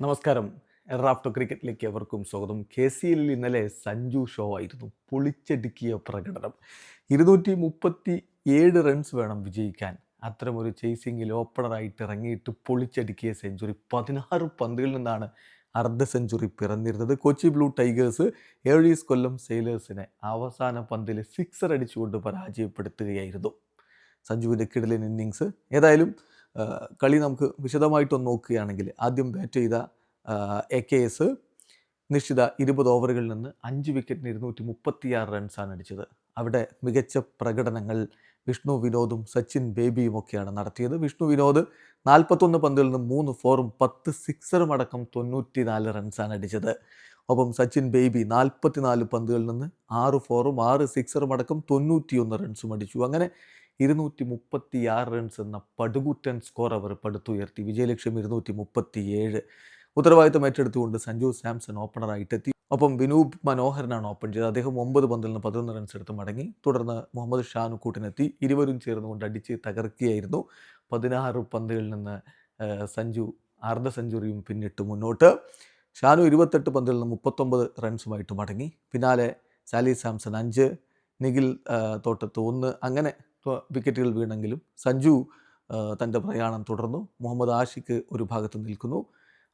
നമസ്കാരം. എറാഫ്റ്റോ ക്രിക്കറ്റിലേക്ക് എവർക്കും സ്വാഗതം. K C എല്ലിൽ ഇന്നലെ സഞ്ജു ഷോ ആയിരുന്നു പൊളിച്ചടുക്കിയ പ്രകടനം. ഇരുന്നൂറ്റി മുപ്പത്തി ഏഴ് റൺസ് വേണം വിജയിക്കാൻ. അത്തരമൊരു ചേസിങ്ങിൽ ഓപ്പണറായിട്ട് ഇറങ്ങിയിട്ട് പൊളിച്ചടുക്കിയ സെഞ്ചുറി പതിനാറ് പന്തുകളിൽ നിന്നാണ് അർദ്ധ സെഞ്ചുറി പിറന്നിരുന്നത്. കൊച്ചി ബ്ലൂ ടൈഗേഴ്സ് ഏഴീസ് കൊല്ലം സെയിലേഴ്സിനെ അവസാന പന്തിൽ സിക്സർ അടിച്ചുകൊണ്ട് പരാജയപ്പെടുത്തുകയായിരുന്നു. സഞ്ജുവിന്റെ കിടലിൻ ഇന്നിങ്സ് ഏതായാലും കളി നമുക്ക് വിശദമായിട്ടൊന്ന് നോക്കുകയാണെങ്കിൽ ആദ്യം ബാറ്റ് ചെയ്ത എ കെ എസ് നിശ്ചിത ഇരുപത് ഓവറുകളിൽ നിന്ന് അഞ്ച് വിക്കറ്റിന് ഇരുന്നൂറ്റി മുപ്പത്തിയാറ് റൺസാണ് അടിച്ചത്. അവിടെ മികച്ച പ്രകടനങ്ങൾ വിഷ്ണു വിനോദും സച്ചിൻ ബേബിയും ഒക്കെയാണ് നടത്തിയത്. വിഷ്ണു വിനോദ് നാൽപ്പത്തൊന്ന് പന്തുകളിൽ നിന്ന് മൂന്ന് ഫോറും പത്ത് സിക്സറും അടക്കം തൊണ്ണൂറ്റി നാല് റൺസാണ് അടിച്ചത്. ഒപ്പം സച്ചിൻ ബേബി നാൽപ്പത്തിനാല് പന്തുകളിൽ നിന്ന് ആറ് ഫോറും ആറ് സിക്സറും അടക്കം തൊണ്ണൂറ്റിയൊന്ന് റൺസും അടിച്ചു. അങ്ങനെ ഇരുന്നൂറ്റി മുപ്പത്തി ആറ് റൺസ് എന്ന പടുകൂറ്റൻ സ്കോർ അവർ പടുത്തുയർത്തി. വിജയലക്ഷ്യം ഇരുന്നൂറ്റി മുപ്പത്തി ഏഴ് ഉത്തരവാദിത്തം ഏറ്റെടുത്തുകൊണ്ട് സഞ്ജു സാംസൺ ഓപ്പണറായിട്ടെത്തി ഒപ്പം വിനൂപ് മനോഹരനാണ് ഓപ്പൺ ചെയ്തത്. അദ്ദേഹം ഒമ്പത് പന്തിൽ നിന്ന് പതിനൊന്ന് റൺസ് എടുത്ത് മടങ്ങി. തുടർന്ന് മുഹമ്മദ് ഷാനുക്കൂട്ടിനെത്തി. ഇരുവരും ചേർന്നുകൊണ്ട് അടിച്ച് തകർക്കുകയായിരുന്നു. പതിനാറ് പന്തുകളിൽ നിന്ന് സഞ്ജു അർദ്ധ സെഞ്ചുറിയും പിന്നിട്ട് മുന്നോട്ട്. ഷാനു ഇരുപത്തെട്ട് പന്തിൽ നിന്ന് മുപ്പത്തൊമ്പത് റൺസുമായിട്ട് മടങ്ങി. പിന്നാലെ സാലി സാംസൺ അഞ്ച് നിഖിൽ തോട്ടത്ത് ഒന്ന്. അങ്ങനെ വിക്കറ്റുകൾ വീണെങ്കിലും സഞ്ജു തന്റെ പ്രയാണം തുടർന്നു. മുഹമ്മദ് ആഷിഖ് ഒരു ഭാഗത്ത് നിൽക്കുന്നു.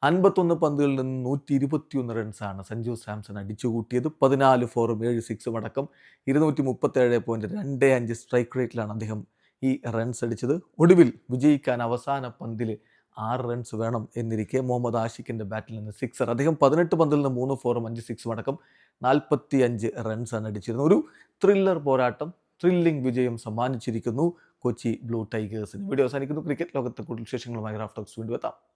അൻപത്തൊന്ന് പന്തുകളിൽ നിന്ന് നൂറ്റി ഇരുപത്തിയൊന്ന് റൺസാണ് സഞ്ജു സാംസൺ അടിച്ചുകൂട്ടിയത്. പതിനാല് ഫോറും ഏഴ് സിക്സും അടക്കം ഇരുന്നൂറ്റി മുപ്പത്തേഴ് പോയിന്റ് രണ്ട് അഞ്ച് സ്ട്രൈക്ക് റേറ്റിലാണ് അദ്ദേഹം ഈ റൺസ് അടിച്ചത്. ഒടുവിൽ വിജയിക്കാൻ അവസാന പന്തിൽ ആറ് റൺസ് വേണം എന്നിരിക്കെ മുഹമ്മദ് ആഷിഖിന്റെ ബാറ്റിൽ നിന്ന് സിക്സർ അദ്ദേഹം പതിനെട്ട് പന്തിൽ നിന്ന് മൂന്ന് ഫോറും അഞ്ച് സിക്സും അടക്കം നാൽപ്പത്തി അഞ്ച് റൺസാണ് അടിച്ചിരുന്നത്. ഒരു ത്രില്ലർ പോരാട്ടം. ത്രില്ലിംഗ് വിജയം സമ്മാനിച്ചിരിക്കുന്നു കൊച്ചി ബ്ലൂ ടൈഗേഴ്സിന്. വീഡിയോ അവസാനിക്കുന്നു. ക്രിക്കറ്റ് ലോകത്തെ കൂടുതൽ വിശേഷങ്ങളുമായി റാഫ്റ്റോക്സ് വീണ്ടും എത്താം.